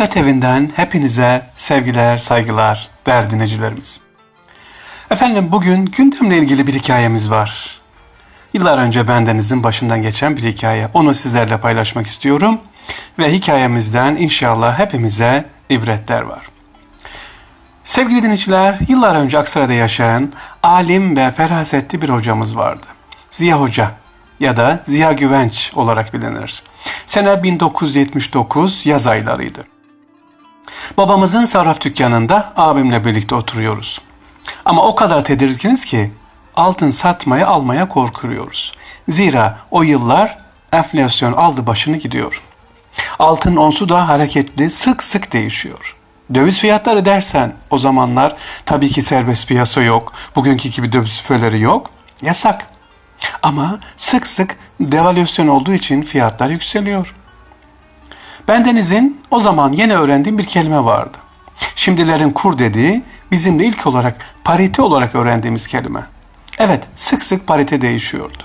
Hakikat Evi'nden hepinize sevgiler, saygılar, değerli dinleyicilerimiz. Efendim bugün gündemle ilgili bir hikayemiz var. Yıllar önce bendenizin başından geçen bir hikaye. Onu sizlerle paylaşmak istiyorum. Ve hikayemizden inşallah hepimize ibretler var. Sevgili dinleyiciler, yıllar önce Aksaray'da yaşayan alim ve ferasetli bir hocamız vardı. Ziya Hoca ya da Ziya Güvenç olarak bilinir. Sene 1979 yaz aylarıydı. Babamızın sarraf dükkanında abimle birlikte oturuyoruz. Ama o kadar tedirginiz ki altın satmaya almaya korkuyoruz. Zira o yıllar enflasyon aldı başını gidiyor. Altın onsu da hareketli sık sık değişiyor. Döviz fiyatları dersen o zamanlar tabii ki serbest piyasa yok. Bugünkü gibi döviz füfeleri yok. Yasak. Ama sık sık devalüasyon olduğu için fiyatlar yükseliyor. Bendenizin o zaman yeni öğrendiğim bir kelime vardı. Şimdilerin kur dediği bizim de ilk olarak parite olarak öğrendiğimiz kelime. Evet sık sık parite değişiyordu.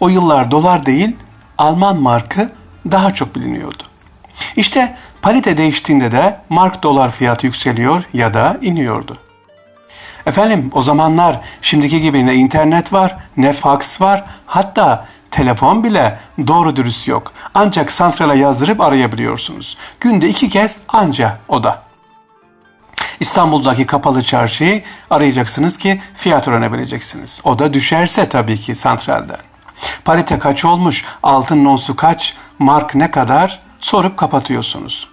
O yıllar dolar değil Alman markı daha çok biliniyordu. İşte parite değiştiğinde de mark dolar fiyatı yükseliyor ya da iniyordu. Efendim o zamanlar şimdiki gibi ne internet var ne fax var hatta telefon bile doğru dürüst yok. Ancak santrala yazdırıp arayabiliyorsunuz. Günde iki kez anca o da. İstanbul'daki kapalı çarşıyı arayacaksınız ki fiyat öğrenebileceksiniz. O da düşerse tabii ki santralden. Parite kaç olmuş, altın onsu kaç, mark ne kadar sorup kapatıyorsunuz.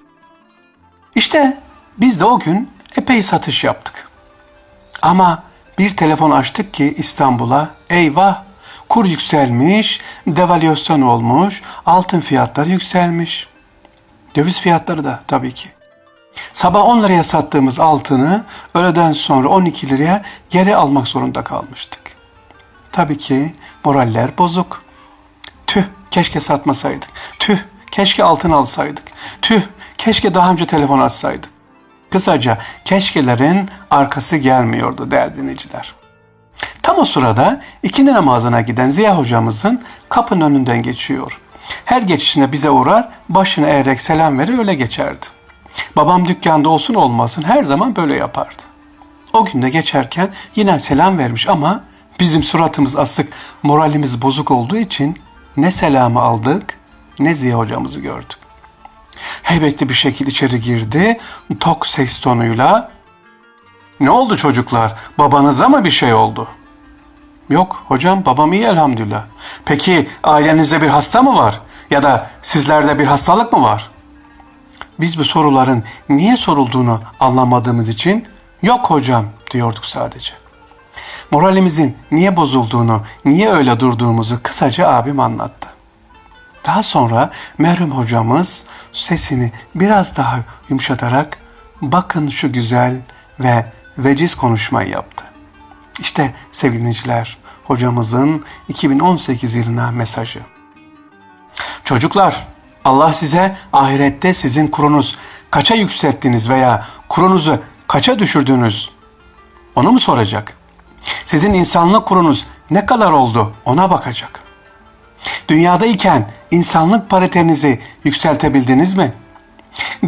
İşte biz de o gün epey satış yaptık. Ama bir telefon açtık ki İstanbul'a eyvah kur yükselmiş, devalüasyon olmuş, altın fiyatları yükselmiş. Döviz fiyatları da tabii ki. Sabah 10 liraya sattığımız altını öğleden sonra 12 liraya geri almak zorunda kalmıştık. Tabii ki moraller bozuk. Tüh keşke satmasaydık. Tüh keşke altın alsaydık. Tüh keşke daha önce telefon açsaydık. Kısaca keşkelerin arkası gelmiyordu değerli dinleyiciler. Tam o sırada ikindi namazına giden Ziya hocamızın kapının önünden geçiyor. Her geçişinde bize uğrar, başını eğerek selam verir öyle geçerdi. Babam dükkanda olsun olmasın her zaman böyle yapardı. O gün de geçerken yine selam vermiş ama bizim suratımız asık, moralimiz bozuk olduğu için ne selamı aldık ne Ziya hocamızı gördük. Heybetli bir şekilde içeri girdi, tok ses tonuyla ne oldu çocuklar? Babanıza mı bir şey oldu? Yok hocam babam iyi elhamdülillah. Peki ailenizde bir hasta mı var? Ya da sizlerde bir hastalık mı var? Biz bu soruların niye sorulduğunu anlamadığımız için yok hocam diyorduk sadece. Moralimizin niye bozulduğunu, niye öyle durduğumuzu kısaca abim anlattı. Daha sonra merhum hocamız sesini biraz daha yumuşatarak bakın şu güzel ve veciz konuşmayı yaptı. İşte sevgili hocamızın 2018 yılına mesajı. Çocuklar, Allah size ahirette sizin kurunuz kaça yükselttiniz veya kurunuzu kaça düşürdünüz onu mu soracak? Sizin insanlık kurunuz ne kadar oldu ona bakacak. Dünyadayken insanlık paritenizi yükseltebildiniz mi?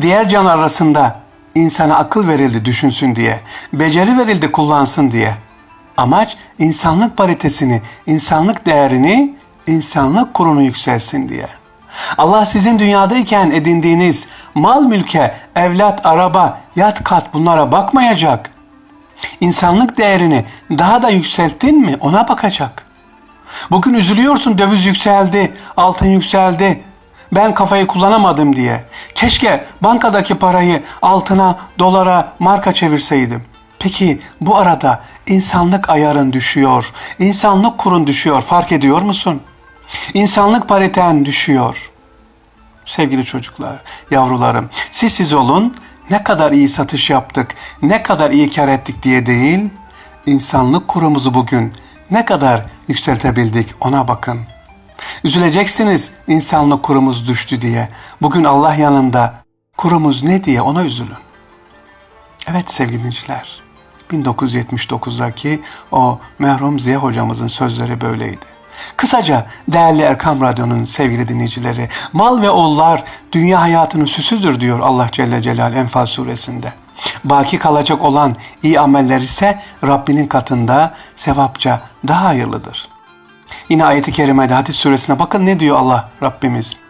Diğer can arasında insana akıl verildi düşünsün diye, beceri verildi kullansın diye. Amaç insanlık paritesini, insanlık değerini, insanlık kurunu yükselsin diye. Allah sizin dünyadayken edindiğiniz mal mülke, evlat, araba, yat kat bunlara bakmayacak. İnsanlık değerini daha da yükselttin mi ona bakacak. Bugün üzülüyorsun döviz yükseldi, altın yükseldi. Ben kafayı kullanamadım diye. Keşke bankadaki parayı altına, dolara, marka çevirseydim. Peki bu arada insanlık ayarın düşüyor, insanlık kurun düşüyor fark ediyor musun? İnsanlık pariten düşüyor. Sevgili çocuklar, yavrularım, siz siz olun, ne kadar iyi satış yaptık, ne kadar iyi kar ettik diye değil, insanlık kurumuzu bugün ne kadar yükseltebildik ona bakın. Üzüleceksiniz insanlık kurumuz düştü diye. Bugün Allah yanında kurumuz ne diye ona üzülün. Evet sevgili dinleyiciler, 1979'daki o merhum Ziya hocamızın sözleri böyleydi. Kısaca değerli Erkam Radyo'nun sevgili dinleyicileri, mal ve oğullar dünya hayatının süsüdür diyor Allah Celle Celal Enfal suresinde. Baki kalacak olan iyi ameller ise Rabbinin katında sevapça daha hayırlıdır. Yine ayeti kerimede hadis suresine bakın ne diyor Allah Rabbimiz.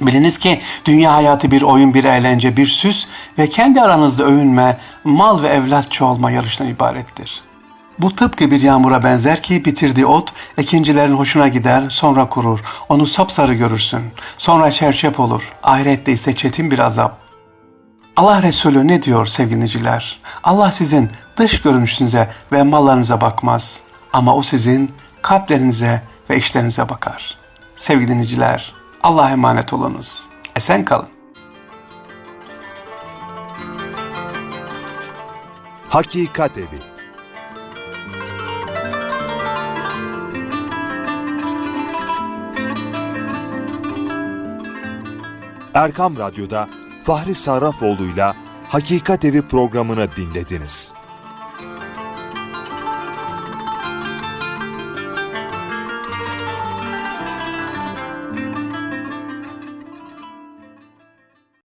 Biliniz ki dünya hayatı bir oyun, bir eğlence, bir süs ve kendi aranızda övünme, mal ve evlat çoğalma yarışından ibarettir. Bu tıpkı bir yağmura benzer ki bitirdiği ot ekincilerin hoşuna gider, sonra kurur. Onu sapsarı görürsün. Sonra çerçep olur. Ahirette ise çetin bir azap. Allah Resulü ne diyor sevgili dinleyiciler? Allah sizin dış görünüşünüze ve mallarınıza bakmaz. Ama o sizin kalplerinize ve işlerinize bakar. Sevgili dinleyiciler, Allah'a emanet olunuz. Esen kalın. Hakikat Evi Erkam Radyo'da Fahri Sarrafoğlu'yla Hakikat Evi programını dinlediniz.